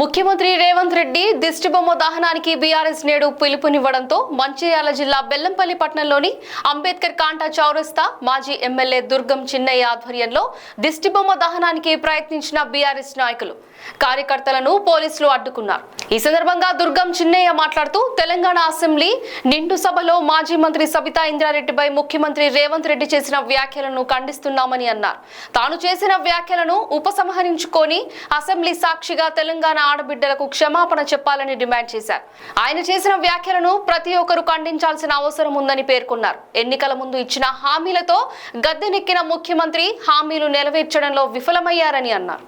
ముఖ్యమంత్రి రేవంత్ రెడ్డి దిష్టిబొమ్మ దహనానికి బీఆర్ఎస్ నేడు పిలుపునివ్వడంతో మంచిర్యాల జిల్లా బెల్లంపల్లి పట్టణంలోని అంబేద్కర్ కాంటా చౌరస్తా మాజీ ఎమ్మెల్యే దుర్గం చిన్నయ్య ఆధ్వర్యంలో దిష్టిబొమ్మ దహనానికి ప్రయత్నించిన బీఆర్ఎస్ నాయకులు. కార్యకర్తలను పోలీసులు అడ్డుకున్నారు. ఈ సందర్భంగా దుర్గం చిన్నయ్య మాట్లాడుతూ తెలంగాణ అసెంబ్లీ నిండు సభలో మాజీ మంత్రి సబితా ఇంద్రారెడ్డిపై ముఖ్యమంత్రి రేవంత్ రెడ్డి చేసిన వ్యాఖ్యలను ఖండిస్తున్నామని అన్నారు. తాను చేసిన వ్యాఖ్యలను ఉపసంహరించుకొని అసెంబ్లీ సాక్షిగా తెలంగాణ ఆడబిడ్డలకు క్షమాపణ చెప్పాలని డిమాండ్ చేశారు. ఆయన చేసిన వ్యాఖ్యలను ప్రతి ఒక్కరూ ఖండించాల్సిన అవసరం ఉందని పేర్కొన్నారు. ఎన్నికల ముందు ఇచ్చిన హామీలతో గద్దెనెక్కిన ముఖ్యమంత్రి హామీలు నెరవేర్చడంలో విఫలమయ్యారని అన్నారు.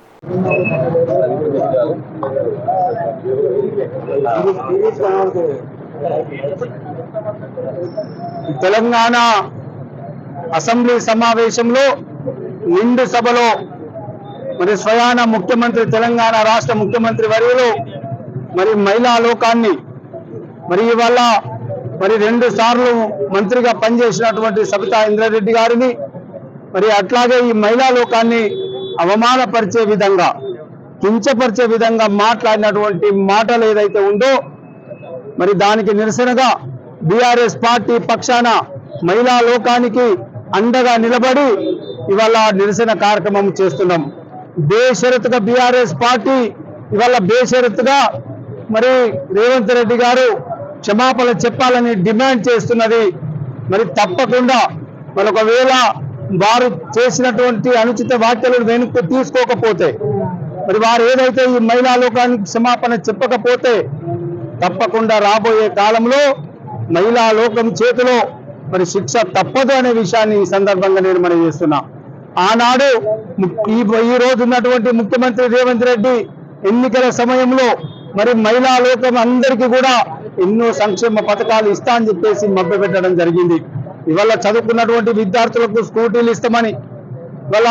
తెలంగాణ అసెంబ్లీ సమావేశంలో నిండు సభలో మరి స్వయాన ముఖ్యమంత్రి తెలంగాణ రాష్ట్ర ముఖ్యమంత్రి వర్యులు మరి మహిళా లోకాన్ని మరి ఇవాళ మరి రెండు సార్లు మంత్రిగా పనిచేసినటువంటి సబితా ఇంద్రారెడ్డి గారిని మరి అట్లాగే ఈ మహిళా లోకాన్ని అవమానపరిచే విధంగా కించపరిచే విధంగా మాట్లాడినటువంటి మాటలు ఏదైతే ఉందో మరి దానికి నిరసనగా బీఆర్ఎస్ పార్టీ పక్షాన మహిళా లోకానికి అండగా నిలబడి ఇవాళ నిరసన కార్యక్రమం చేస్తున్నాం. బేషరతుగా బీఆర్ఎస్ పార్టీ ఇవాళ బేషరతుగా మరి రేవంత్ రెడ్డి గారు క్షమాపణ చెప్పాలని డిమాండ్ చేస్తున్నది. మరి తప్పకుండా మరి ఒకవేళ వారు చేసినటువంటి అనుచిత వ్యాఖ్యలను వెనుక్కు తీసుకోకపోతే మరి వారు ఏదైతే ఈ మహిళా లోకానికి క్షమాపణ చెప్పకపోతే తప్పకుండా రాబోయే కాలంలో మహిళా లోకం చేతిలో మరి శిక్ష తప్పదు అనే విషయాన్ని ఈ సందర్భంగా నేను మనం చేస్తున్నా. ఆనాడు ఈ ఈ రోజు ఉన్నటువంటి ముఖ్యమంత్రి రేవంత్ రెడ్డి ఎన్నికల సమయంలో మరి మహిళా లోకం అందరికీ కూడా ఎన్నో సంక్షేమ పథకాలు ఇస్తా అని చెప్పేసి మభ్యపెట్టడం జరిగింది. ఇవాళ చదువుకున్నటువంటి విద్యార్థులకు స్కూటీలు ఇస్తామని. ఇవాళ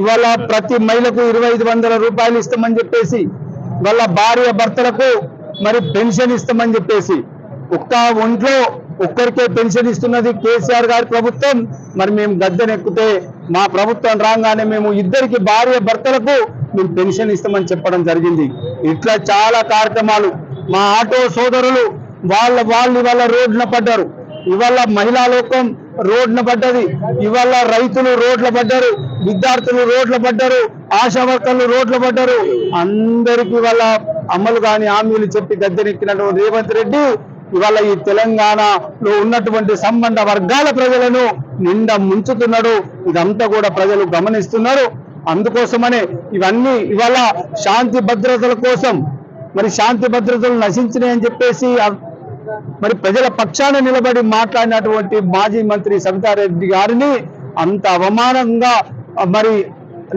ఇవాళ ప్రతి మహిళకు ఇరవై ఐదు వందల రూపాయలు ఇస్తామని చెప్పేసి ఇవాళ భార్య భర్తలకు మరి పెన్షన్ ఇస్తామని చెప్పేసి ఒక్క ఒంట్లో ఒక్కరికే పెన్షన్ ఇస్తున్నది కేసీఆర్ గారి ప్రభుత్వం. మరి మేము గద్దెనెక్కితే మా ప్రభుత్వం రాగానే మేము ఇద్దరికి భార్య భర్తలకు మేము పెన్షన్ ఇస్తామని చెప్పడం జరిగింది. ఇట్లా చాలా కార్యక్రమాలు. మా ఆటో సోదరులు వాళ్ళ వాళ్ళు ఇవాళ రోడ్న పడ్డారు. ఇవాళ మహిళా లోకం రోడ్డున పడ్డది. ఇవాళ రైతులు రోడ్ల పడ్డారు. విద్యార్థులు రోడ్ల పడ్డారు. ఆశా వర్కర్లు రోడ్ల పడ్డారు. అందరికి వాళ్ళ అమలు కాని హామీలు చెప్పి గద్దెనెక్కినటువంటి రేవంత్ రెడ్డి ఇవాళ ఈ తెలంగాణలో ఉన్నటువంటి సంబంధ వర్గాల ప్రజలను నిండా ముంచుతున్నాడు. ఇదంతా కూడా ప్రజలు గమనిస్తున్నారు. అందుకోసమనే ఇవన్నీ ఇవాళ శాంతి భద్రతల కోసం మరి శాంతి భద్రతలు నశించినాయని చెప్పేసి మరి ప్రజల పక్షాన నిలబడి మాట్లాడినటువంటి మాజీ మంత్రి సవితారెడ్డి గారిని అంత అవమానంగా మరి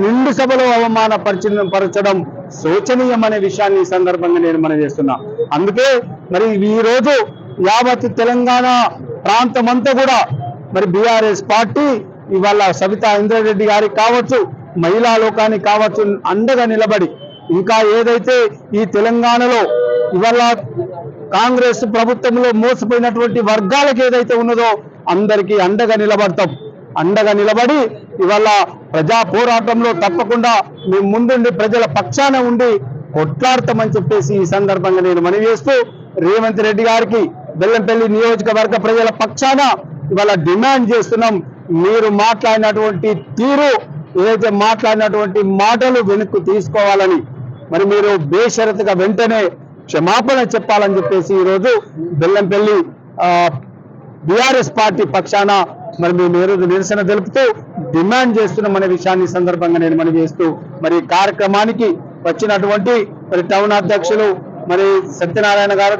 నిండు సభలో అవమానపరిచిన పరచడం శోచనీయం అనే విషయాన్ని ఈ సందర్భంగా నేను మనం చేస్తున్నా. అందుకే మరి ఈ రోజు యావత్ తెలంగాణ ప్రాంతం అంతా కూడా మరి బీఆర్ఎస్ పార్టీ ఇవాళ సబితా ఇంద్రారెడ్డి గారికి కావచ్చు మహిళా లోకానికి కావచ్చు అండగా నిలబడి ఇంకా ఏదైతే ఈ తెలంగాణలో ఇవాళ కాంగ్రెస్ ప్రభుత్వంలో మోసపోయినటువంటి వర్గాలకు ఏదైతే ఉన్నదో అందరికీ అండగా నిలబడతాం. అండగా నిలబడి ఇవాళ ప్రజా పోరాటంలో తప్పకుండా మేము ముందుండి ప్రజల పక్షాన ఉండి కొట్లాడతామని చెప్పేసి ఈ సందర్భంగా నేను మనవి చేస్తూ రేవంత్ రెడ్డి గారికి బెల్లంపల్లి నియోజకవర్గ ప్రజల పక్షాన ఇవాళ డిమాండ్ చేస్తున్నాం. మీరు మాట్లాడినటువంటి తీరు ఏదైతే మాట్లాడినటువంటి మాటలు వెనక్కు తీసుకోవాలని మరి మీరు బేషరతుగా వెంటనే క్షమాపణ చెప్పాలని చెప్పేసి ఈరోజు బెల్లంపల్లి బీఆర్ఎస్ పార్టీ పక్షాన మరి మేము ఈరోజు నిరసన తెలుపుతూ డిమాండ్ చేస్తున్నామనే విషయాన్ని సందర్భంగా నేను మనవి చేస్తూ మరి కార్యక్రమానికి వచ్చినటువంటి మరి టౌన్ అధ్యక్షులు మరి సత్యనారాయణ గారు